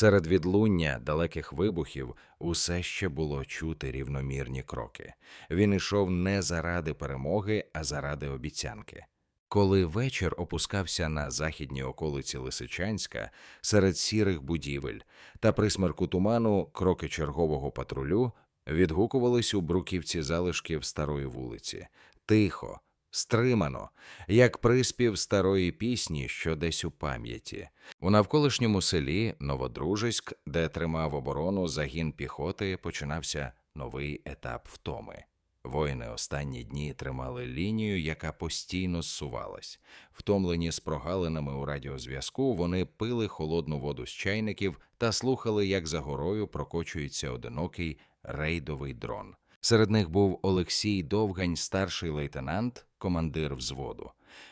Серед відлуння далеких вибухів усе ще було чути рівномірні кроки. Він ішов не заради перемоги, а заради обіцянки. Коли вечір опускався на західній околиці Лисичанська, серед сірих будівель та присмерку туману кроки чергового патрулю відгукувались у бруківці залишків старої вулиці. Тихо, стримано, як приспів старої пісні, що десь у пам'яті. У навколишньому селі Новодружиськ, де тримав оборону загін піхоти, починався новий етап втоми. Воїни останні дні тримали лінію, яка постійно зсувалась. Втомлені з прогалинами у радіозв'язку, вони пили холодну воду з чайників та слухали, як за горою прокочується одинокий рейдовий дрон. Серед них був Олексій Довгань, старший лейтенант, командир взводу.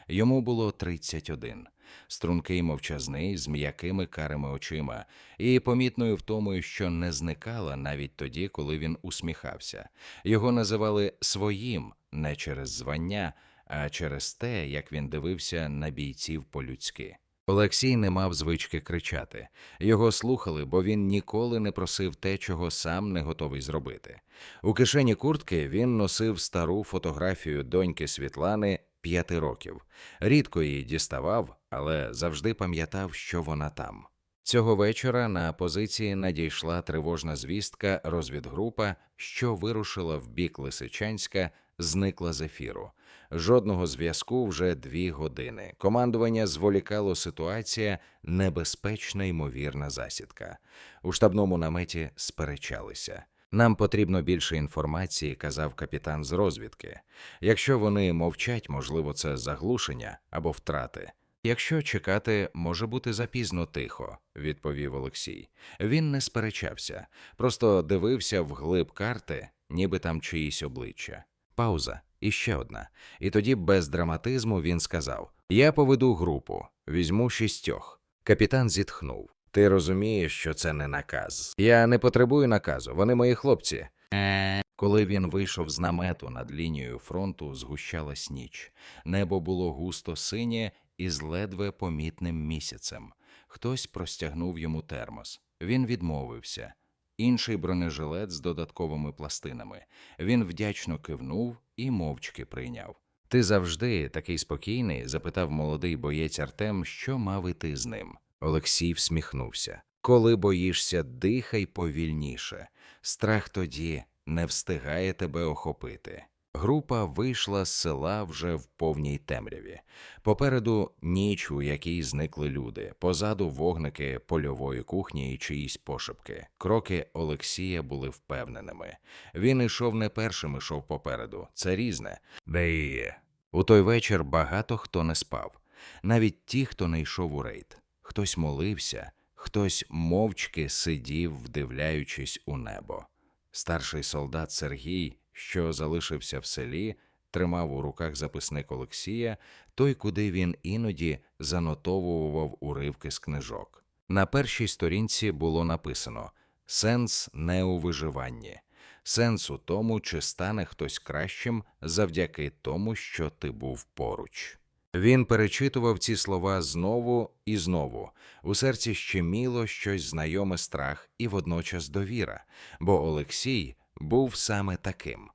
Йому було 31. Стрункий мовчазний, з м'якими карими очима, і помітною втомою, що не зникала навіть тоді, коли він усміхався. Його називали своїм не через звання, а через те, як він дивився на бійців по-людськи. Олексій не мав звички кричати. Його слухали, бо він ніколи не просив те, чого сам не готовий зробити. У кишені куртки він носив стару фотографію доньки Світлани п'яти років. Рідко її діставав, але завжди пам'ятав, що вона там. Цього вечора на позиції надійшла тривожна звістка розвідгрупа, що вирушила в бік Лисичанська, зникла з ефіру. Жодного зв'язку вже дві години. Командування зволікало ситуація, небезпечна ймовірна засідка. У штабному наметі сперечалися. Нам потрібно більше інформації, казав капітан з розвідки. Якщо вони мовчать, можливо, це заглушення або втрати. Якщо чекати, може бути запізно тихо, відповів Олексій. Він не сперечався, просто дивився вглиб карти, ніби там чиїсь обличчя. Пауза, і ще одна. І тоді без драматизму він сказав: Я поведу групу, візьму шістьох. Капітан зітхнув. Ти розумієш, що це не наказ. Я не потребую наказу, вони мої хлопці. Коли він вийшов з намету над лінією фронту, згущалась ніч. Небо було густо синє і з ледве помітним місяцем. Хтось простягнув йому термос. Він відмовився. Інший бронежилет з додатковими пластинами. Він вдячно кивнув і мовчки прийняв. Ти завжди такий спокійний? запитав молодий боєць Артем, що мав іти з ним. Олексій всміхнувся. Коли боїшся, дихай повільніше. Страх тоді не встигає тебе охопити. Група вийшла з села вже в повній темряві. Попереду ніч, у якій зникли люди, позаду вогники польової кухні і чиїсь пошепки. Кроки Олексія були впевненими. Він ішов не першим, ішов попереду. Це різне. Де є? У той вечір багато хто не спав, навіть ті, хто не йшов у рейд. Хтось молився, хтось мовчки сидів, вдивляючись у небо. Старший солдат Сергій, що залишився в селі, тримав у руках записник Олексія, той, куди він іноді занотовував уривки з книжок. На першій сторінці було написано Сенс не у виживанні, сенс у тому, чи стане хтось кращим завдяки тому, що ти був поруч. Він перечитував ці слова знову і знову. У серці щеміло щось знайоме страх і водночас довіра, бо Олексій був саме таким.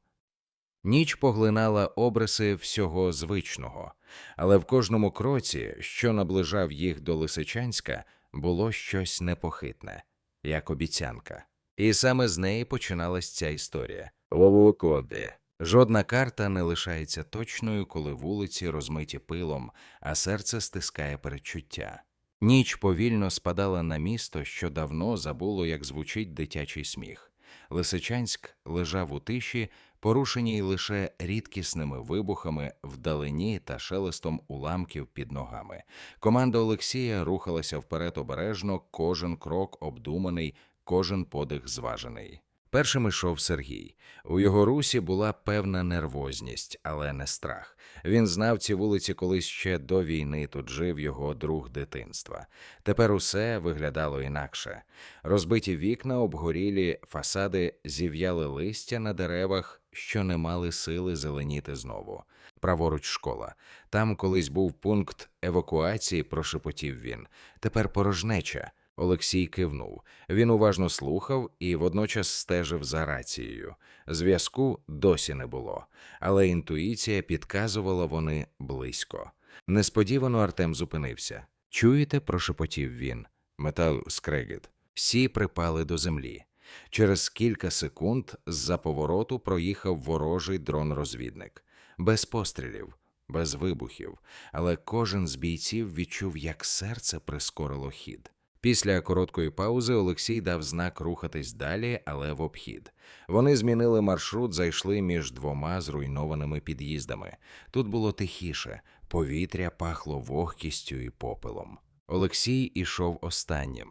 Ніч поглинала обриси всього звичного, але в кожному кроці, що наближав їх до Лисичанська, було щось непохитне, як обіцянка. І саме з неї починалась ця історія. Вовокоди. Жодна карта не лишається точною, коли вулиці розмиті пилом, а серце стискає передчуття. Ніч повільно спадала на місто, що давно забуло, як звучить дитячий сміх. Лисичанськ лежав у тиші, порушеній лише рідкісними вибухами вдалині та шелестом уламків під ногами. Команда Олексія рухалася вперед обережно, кожен крок обдуманий, кожен подих зважений. Першим ішов Сергій. У його русі була певна нервозність, але не страх. Він знав ці вулиці колись ще до війни. Тут жив його друг дитинства. Тепер усе виглядало інакше. Розбиті вікна, обгорілі фасади, зів'яли листя на деревах, що не мали сили зеленіти знову. Праворуч школа. Там колись був пункт евакуації, прошепотів він. Тепер порожнеча. Олексій кивнув. Він уважно слухав і водночас стежив за рацією. Зв'язку досі не було, але інтуїція підказувала вони близько. Несподівано Артем зупинився. Чуєте? прошепотів він. Метал скрегіт. Всі припали до землі. Через кілька секунд з-за повороту проїхав ворожий дрон-розвідник. Без пострілів, без вибухів, але кожен з бійців відчув, як серце прискорило хід. Після короткої паузи Олексій дав знак рухатись далі, але в обхід. Вони змінили маршрут, зайшли між двома зруйнованими під'їздами. Тут було тихіше, повітря пахло вогкістю і попелом. Олексій ішов останнім.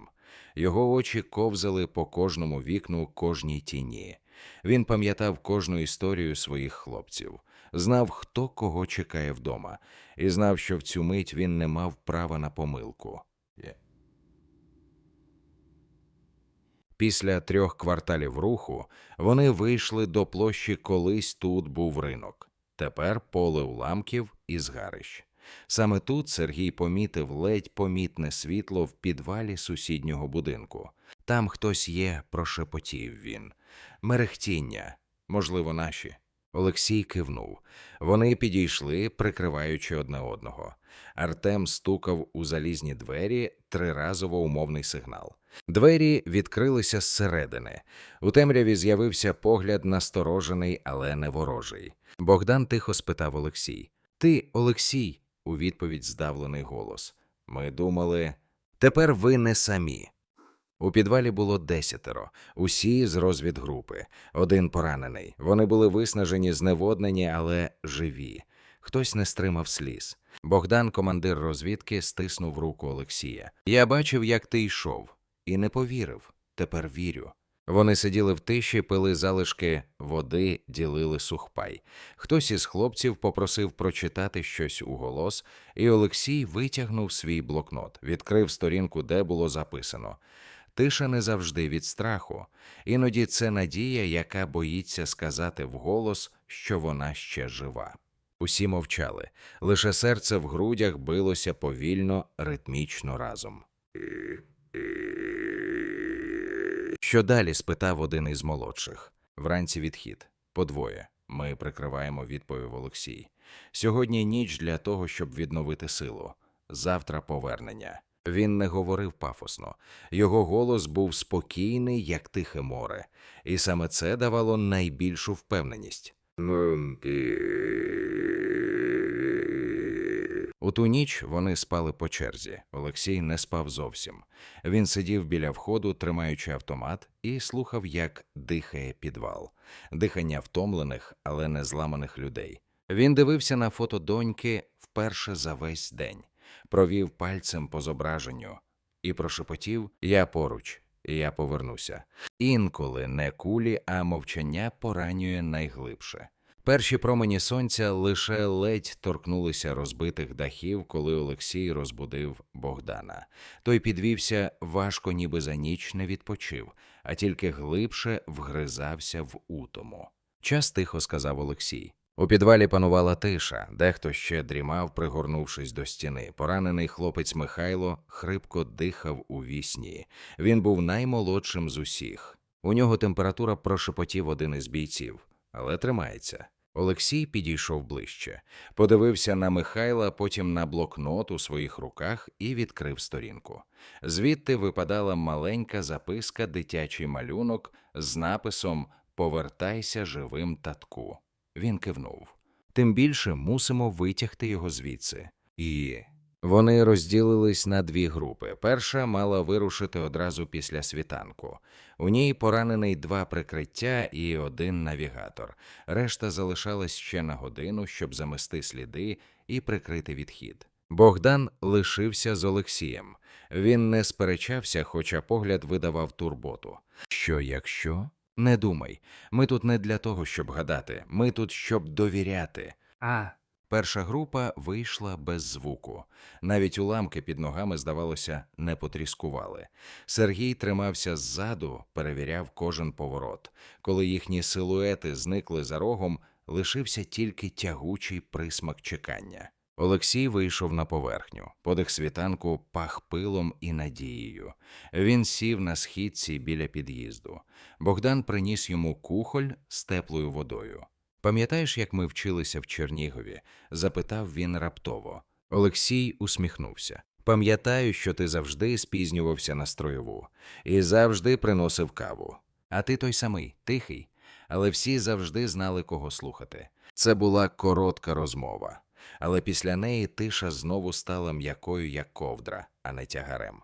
Його очі ковзали по кожному вікну, кожній тіні. Він пам'ятав кожну історію своїх хлопців, знав, хто кого чекає вдома, і знав, що в цю мить він не мав права на помилку. Після трьох кварталів руху вони вийшли до площі, колись тут був ринок. Тепер поле уламків і згарищ. Саме тут Сергій помітив ледь помітне світло в підвалі сусіднього будинку. Там хтось є, прошепотів він. Мерехтіння, можливо, наші. Олексій кивнув. Вони підійшли, прикриваючи одне одного. Артем стукав у залізні двері триразово умовний сигнал. Двері відкрилися зсередини. У темряві з'явився погляд насторожений, але не ворожий. Богдан тихо спитав Олексій: Ти, Олексій? у відповідь здавлений голос. Ми думали, тепер ви не самі. У підвалі було десятеро, усі з розвідгрупи, один поранений. Вони були виснажені, зневоднені, але живі. Хтось не стримав сліз. Богдан, командир розвідки, стиснув руку Олексія. Я бачив, як ти йшов, і не повірив. Тепер вірю. Вони сиділи в тиші, пили залишки води, ділили сухпай. Хтось із хлопців попросив прочитати щось уголос, і Олексій витягнув свій блокнот, відкрив сторінку, де було записано. Тиша не завжди від страху. Іноді це надія, яка боїться сказати вголос, що вона ще жива. Усі мовчали, лише серце в грудях билося повільно, ритмічно разом. Що далі? спитав один із молодших. Вранці відхід. Подвоє. Ми прикриваємо, відповів Олексій. Сьогодні ніч для того, щоб відновити силу. Завтра повернення. Він не говорив пафосно. Його голос був спокійний, як тихе море, і саме це давало найбільшу впевненість. У ту ніч вони спали по черзі. Олексій не спав зовсім. Він сидів біля входу, тримаючи автомат, і слухав, як дихає підвал, дихання втомлених, але не зламаних людей. Він дивився на фото доньки вперше за весь день, провів пальцем по зображенню і прошепотів Я поруч, я повернуся. Інколи не кулі, а мовчання поранює найглибше. Перші промені сонця лише ледь торкнулися розбитих дахів, коли Олексій розбудив Богдана. Той підвівся важко, ніби за ніч не відпочив, а тільки глибше вгризався в утому. Час тихо сказав Олексій. У підвалі панувала тиша, дехто ще дрімав, пригорнувшись до стіни. Поранений хлопець Михайло хрипко дихав у вісні. Він був наймолодшим з усіх. У нього температура прошепотів один із бійців, але тримається. Олексій підійшов ближче, подивився на Михайла, потім на блокнот у своїх руках і відкрив сторінку. Звідти випадала маленька записка, дитячий малюнок з написом Повертайся живим татку. Він кивнув. Тим більше мусимо витягти його звідси. І вони розділились на дві групи. Перша мала вирушити одразу після світанку. У ній поранений два прикриття і один навігатор. Решта залишалась ще на годину, щоб замести сліди і прикрити відхід. Богдан лишився з Олексієм. Він не сперечався, хоча погляд видавав турботу. Що якщо? Не думай. Ми тут не для того, щоб гадати. Ми тут, щоб довіряти. А, Перша група вийшла без звуку. Навіть уламки під ногами, здавалося, не потріскували. Сергій тримався ззаду, перевіряв кожен поворот. Коли їхні силуети зникли за рогом, лишився тільки тягучий присмак чекання. Олексій вийшов на поверхню. Подих світанку пах пилом і надією. Він сів на східці біля під'їзду. Богдан приніс йому кухоль з теплою водою. Пам'ятаєш, як ми вчилися в Чернігові? запитав він раптово. Олексій усміхнувся. Пам'ятаю, що ти завжди спізнювався на строєву і завжди приносив каву. А ти той самий, тихий, але всі завжди знали, кого слухати. Це була коротка розмова, але після неї тиша знову стала м'якою, як ковдра, а не тягарем.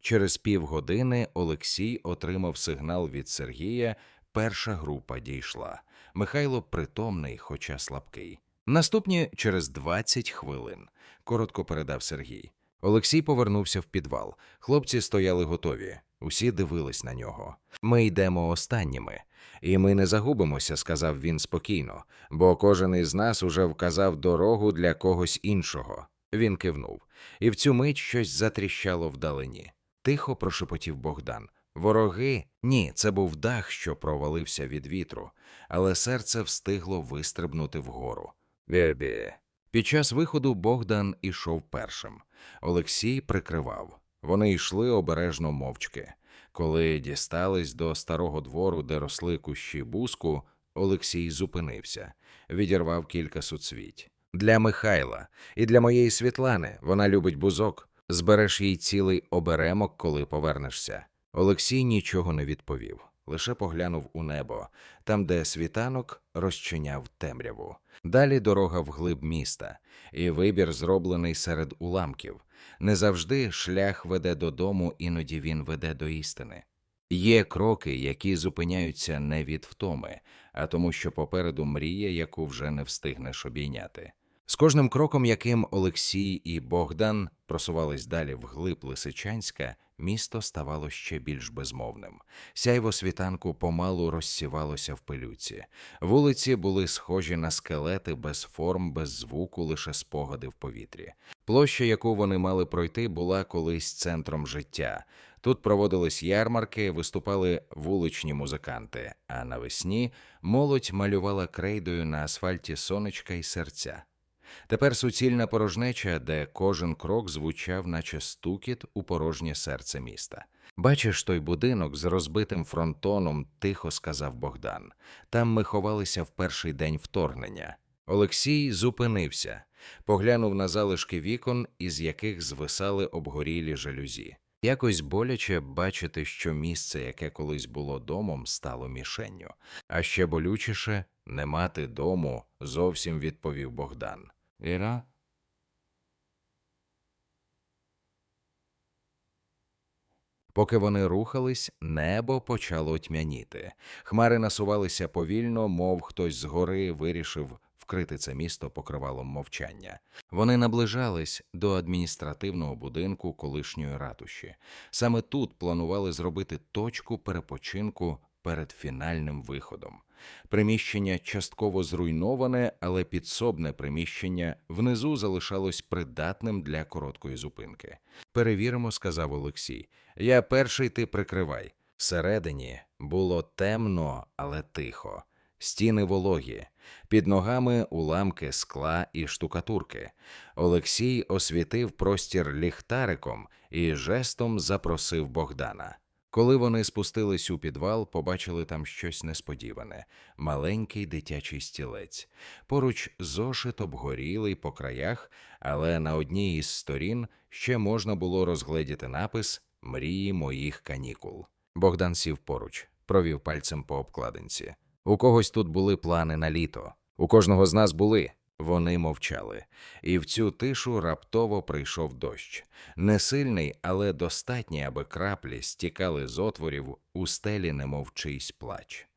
Через півгодини Олексій отримав сигнал від Сергія. Перша група дійшла. Михайло притомний, хоча слабкий. Наступні через 20 хвилин, коротко передав Сергій. Олексій повернувся в підвал. Хлопці стояли готові. Усі дивились на нього. Ми йдемо останніми. І ми не загубимося, сказав він спокійно, бо кожен із нас уже вказав дорогу для когось іншого. Він кивнув, і в цю мить щось затріщало вдалині. Тихо прошепотів Богдан. Вороги? Ні, це був дах, що провалився від вітру, але серце встигло вистрибнути вгору. Бебі. Під час виходу Богдан ішов першим. Олексій прикривав. Вони йшли обережно мовчки. Коли дістались до старого двору, де росли кущі буску, Олексій зупинився, відірвав кілька суцвіть. Для Михайла і для моєї Світлани вона любить бузок. Збереш їй цілий оберемок, коли повернешся. Олексій нічого не відповів, лише поглянув у небо, там, де світанок розчиняв темряву. Далі дорога вглиб міста, і вибір зроблений серед уламків. Не завжди шлях веде додому, іноді він веде до істини. Є кроки, які зупиняються не від втоми, а тому, що попереду мрія, яку вже не встигнеш обійняти. З кожним кроком, яким Олексій і Богдан просувались далі вглиб Лисичанська, місто ставало ще більш безмовним. Сяйво світанку помалу розсівалося в пилюці. Вулиці були схожі на скелети без форм, без звуку, лише спогади в повітрі. Площа, яку вони мали пройти, була колись центром життя. Тут проводились ярмарки, виступали вуличні музиканти, а навесні молодь малювала крейдою на асфальті сонечка й серця. Тепер суцільна порожнеча, де кожен крок звучав, наче стукіт у порожнє серце міста. Бачиш той будинок з розбитим фронтоном, тихо сказав Богдан. Там ми ховалися в перший день вторгнення. Олексій зупинився, поглянув на залишки вікон, із яких звисали обгорілі жалюзі. Якось боляче бачити, що місце, яке колись було домом, стало мішенню. А ще болючіше не мати дому, зовсім відповів Богдан. Іра? Поки вони рухались, небо почало тьмяніти. Хмари насувалися повільно, мов хтось згори вирішив вкрити це місто покривалом мовчання. Вони наближались до адміністративного будинку колишньої ратуші. Саме тут планували зробити точку перепочинку перед фінальним виходом. Приміщення частково зруйноване, але підсобне приміщення внизу залишалось придатним для короткої зупинки. Перевіримо, сказав Олексій. Я перший ти прикривай. Всередині було темно, але тихо. Стіни вологі, під ногами уламки скла і штукатурки. Олексій освітив простір ліхтариком і жестом запросив Богдана. Коли вони спустились у підвал, побачили там щось несподіване маленький дитячий стілець. Поруч зошит обгорілий по краях, але на одній із сторін ще можна було розгледіти напис Мрії моїх канікул. Богдан сів поруч, провів пальцем по обкладинці. У когось тут були плани на літо. У кожного з нас були. Вони мовчали, і в цю тишу раптово прийшов дощ. Не сильний, але достатній, аби краплі стікали з отворів у стелі, немов чийсь плач.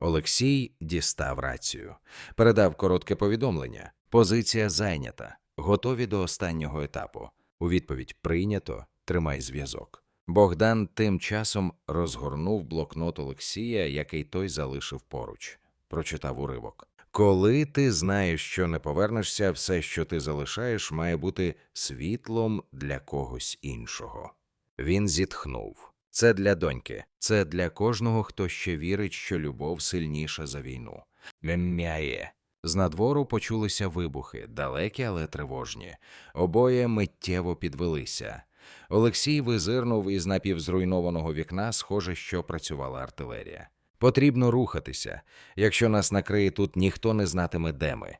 Олексій дістав рацію, передав коротке повідомлення. Позиція зайнята, готові до останнього етапу. У відповідь прийнято, тримай зв'язок. Богдан тим часом розгорнув блокнот Олексія, який той залишив поруч. Прочитав уривок. Коли ти знаєш, що не повернешся, все, що ти залишаєш, має бути світлом для когось іншого. Він зітхнув. Це для доньки, це для кожного, хто ще вірить, що любов сильніша за війну. Мем'яє. З надвору почулися вибухи, далекі, але тривожні. Обоє миттєво підвелися. Олексій визирнув із напівзруйнованого вікна, схоже, що працювала артилерія. Потрібно рухатися. Якщо нас накриє тут, ніхто не знатиме, де ми.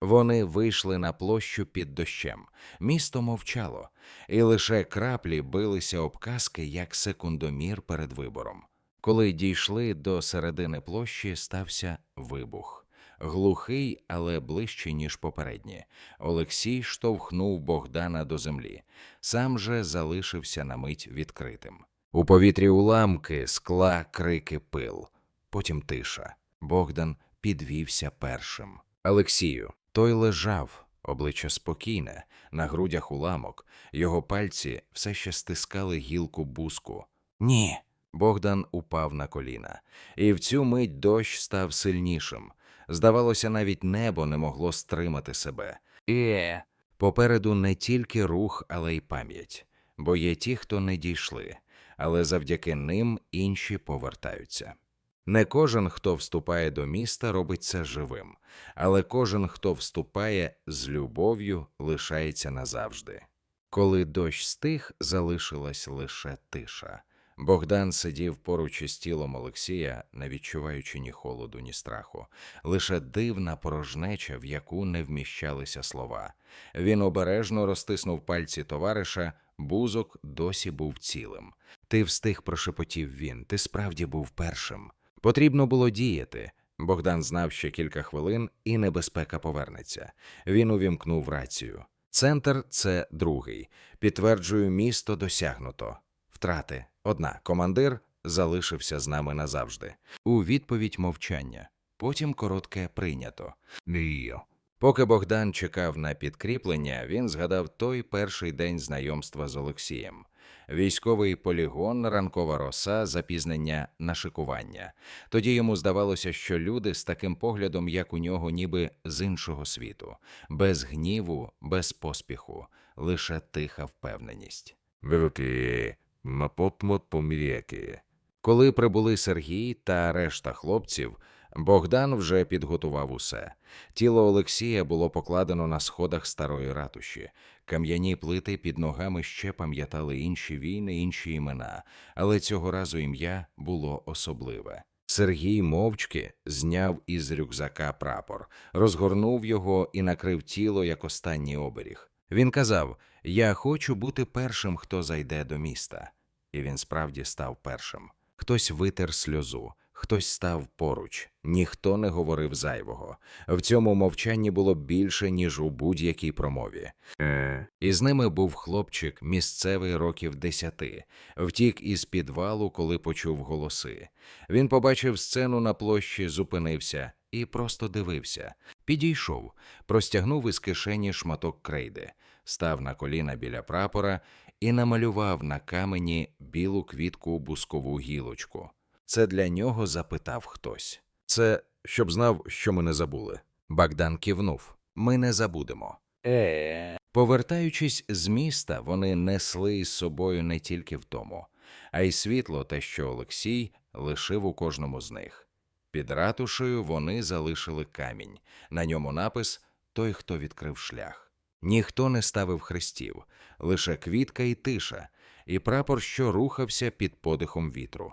Вони вийшли на площу під дощем. Місто мовчало, і лише краплі билися об каски, як секундомір перед вибором. Коли дійшли до середини площі, стався вибух. Глухий, але ближчий, ніж попередні. Олексій штовхнув Богдана до землі, сам же залишився на мить відкритим. У повітрі уламки, скла, крики, пил. Потім тиша. Богдан підвівся першим. Олексію, той лежав, обличчя спокійне, на грудях уламок, його пальці все ще стискали гілку буску. Ні. Богдан упав на коліна, і в цю мить дощ став сильнішим. Здавалося, навіть небо не могло стримати себе. Е, Попереду не тільки рух, але й пам'ять, бо є ті, хто не дійшли, але завдяки ним інші повертаються. Не кожен, хто вступає до міста, робить це живим, але кожен, хто вступає з любов'ю, лишається назавжди. Коли дощ стих, залишилась лише тиша. Богдан сидів поруч із тілом Олексія, не відчуваючи ні холоду, ні страху, лише дивна порожнеча, в яку не вміщалися слова. Він обережно розтиснув пальці товариша, бузок досі був цілим. Ти встиг, прошепотів він, ти справді був першим. Потрібно було діяти. Богдан знав ще кілька хвилин, і небезпека повернеться. Він увімкнув рацію. Центр це другий. Підтверджую, місто досягнуто. Втрати одна. Командир залишився з нами назавжди. У відповідь мовчання. Потім коротке прийнято. ні. Поки Богдан чекав на підкріплення, він згадав той перший день знайомства з Олексієм. Військовий полігон, ранкова роса, запізнення на шикування. Тоді йому здавалося, що люди з таким поглядом, як у нього, ніби з іншого світу, без гніву, без поспіху, лише тиха впевненість. Мапотмот поміряки. Коли прибули Сергій та решта хлопців, Богдан вже підготував усе. Тіло Олексія було покладено на сходах старої ратуші. Кам'яні плити під ногами ще пам'ятали інші війни, інші імена, але цього разу ім'я було особливе. Сергій мовчки зняв із рюкзака прапор, розгорнув його і накрив тіло як останній оберіг. Він казав: Я хочу бути першим, хто зайде до міста. І він справді став першим. Хтось витер сльозу, хтось став поруч, ніхто не говорив зайвого. В цьому мовчанні було більше, ніж у будь-якій промові. Е, І з ними був хлопчик, місцевий років десяти, втік із підвалу, коли почув голоси. Він побачив сцену на площі, зупинився і просто дивився. Підійшов, простягнув із кишені шматок крейди, став на коліна біля прапора і намалював на камені білу квітку бускову гілочку. Це для нього запитав хтось. Це щоб знав, що ми не забули. Богдан кивнув. Ми не забудемо. е, Повертаючись з міста, вони несли із собою не тільки втому, а й світло, те, що Олексій лишив у кожному з них. Під ратушею вони залишили камінь, на ньому напис Той, хто відкрив шлях. Ніхто не ставив хрестів, лише квітка і тиша, і прапор, що рухався під подихом вітру.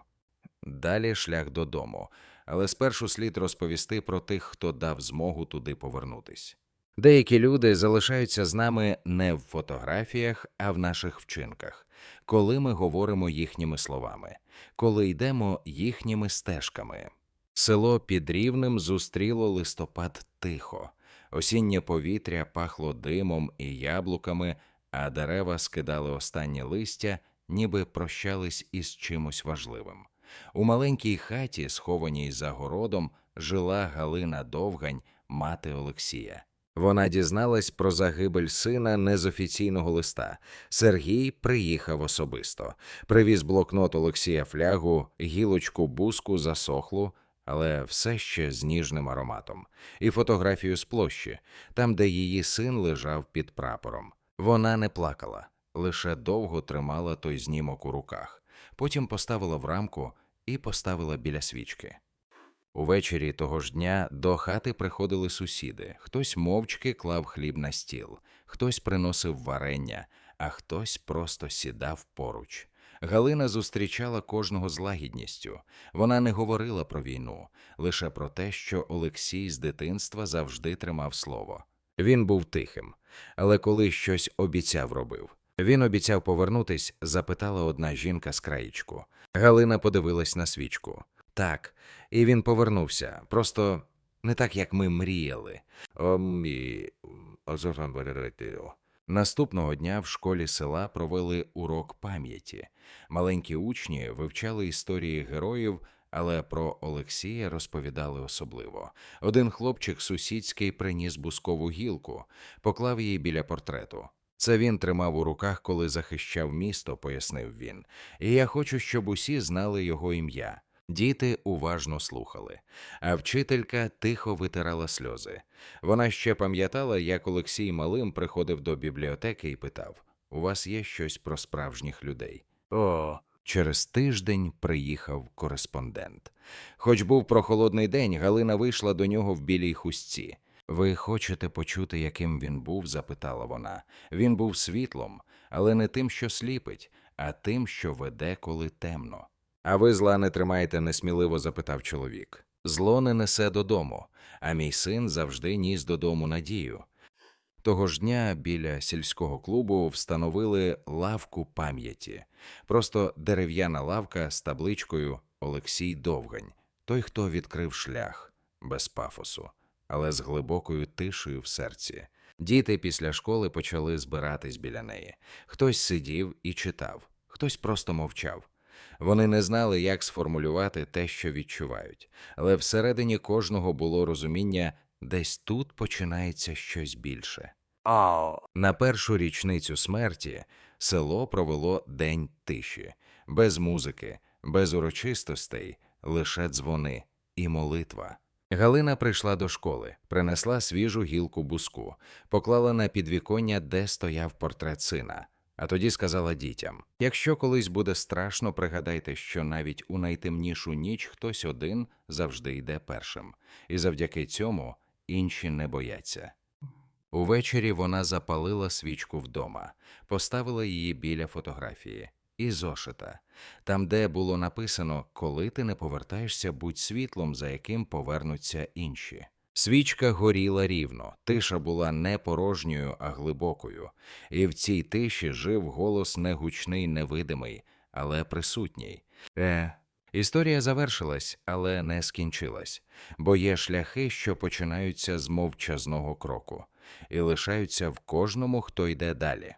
Далі шлях додому, але спершу слід розповісти про тих, хто дав змогу туди повернутись. Деякі люди залишаються з нами не в фотографіях, а в наших вчинках, коли ми говоримо їхніми словами, коли йдемо їхніми стежками. Село під рівнем зустріло листопад тихо. Осіннє повітря пахло димом і яблуками, а дерева скидали останнє листя, ніби прощались із чимось важливим. У маленькій хаті, схованій за городом, жила Галина Довгань, мати Олексія. Вона дізналась про загибель сина не з офіційного листа. Сергій приїхав особисто, привіз блокнот Олексія флягу, гілочку буску засохлу, але все ще з ніжним ароматом, і фотографію з площі, там, де її син лежав під прапором. Вона не плакала, лише довго тримала той знімок у руках, потім поставила в рамку і поставила біля свічки. Увечері того ж дня до хати приходили сусіди. Хтось мовчки клав хліб на стіл, хтось приносив варення, а хтось просто сідав поруч. Галина зустрічала кожного з лагідністю. Вона не говорила про війну, лише про те, що Олексій з дитинства завжди тримав слово. Він був тихим, але коли щось обіцяв робив. Він обіцяв повернутись, запитала одна жінка з краєчку. Галина подивилась на свічку. Так, і він повернувся. Просто не так, як ми мріяли. Омі. Наступного дня в школі села провели урок пам'яті. Маленькі учні вивчали історії героїв, але про Олексія розповідали особливо. Один хлопчик сусідський приніс бускову гілку, поклав її біля портрету. Це він тримав у руках, коли захищав місто, пояснив він. І я хочу, щоб усі знали його ім'я. Діти уважно слухали, а вчителька тихо витирала сльози. Вона ще пам'ятала, як Олексій малим приходив до бібліотеки і питав: У вас є щось про справжніх людей? О. Через тиждень приїхав кореспондент. Хоч був прохолодний день, Галина вийшла до нього в білій хустці. Ви хочете почути, яким він був? запитала вона. Він був світлом, але не тим, що сліпить, а тим, що веде, коли темно. А ви зла не тримаєте несміливо запитав чоловік. Зло не несе додому, а мій син завжди ніс додому надію. Того ж дня біля сільського клубу встановили лавку пам'яті. Просто дерев'яна лавка з табличкою Олексій Довгань, той, хто відкрив шлях без пафосу, але з глибокою тишею в серці. Діти після школи почали збиратись біля неї. Хтось сидів і читав, хтось просто мовчав. Вони не знали, як сформулювати те, що відчувають, але всередині кожного було розуміння, десь тут починається щось більше. Ао. На першу річницю смерті село провело день тиші, без музики, без урочистостей, лише дзвони і молитва. Галина прийшла до школи, принесла свіжу гілку буску, поклала на підвіконня, де стояв портрет сина. А тоді сказала дітям: якщо колись буде страшно, пригадайте, що навіть у найтемнішу ніч хтось один завжди йде першим, і завдяки цьому інші не бояться. Увечері вона запалила свічку вдома, поставила її біля фотографії і зошита, там, де було написано Коли ти не повертаєшся, будь світлом, за яким повернуться інші. Свічка горіла рівно, тиша була не порожньою, а глибокою, і в цій тиші жив голос не гучний, невидимий, але присутній. Е, історія завершилась, але не скінчилась, бо є шляхи, що починаються з мовчазного кроку і лишаються в кожному, хто йде далі.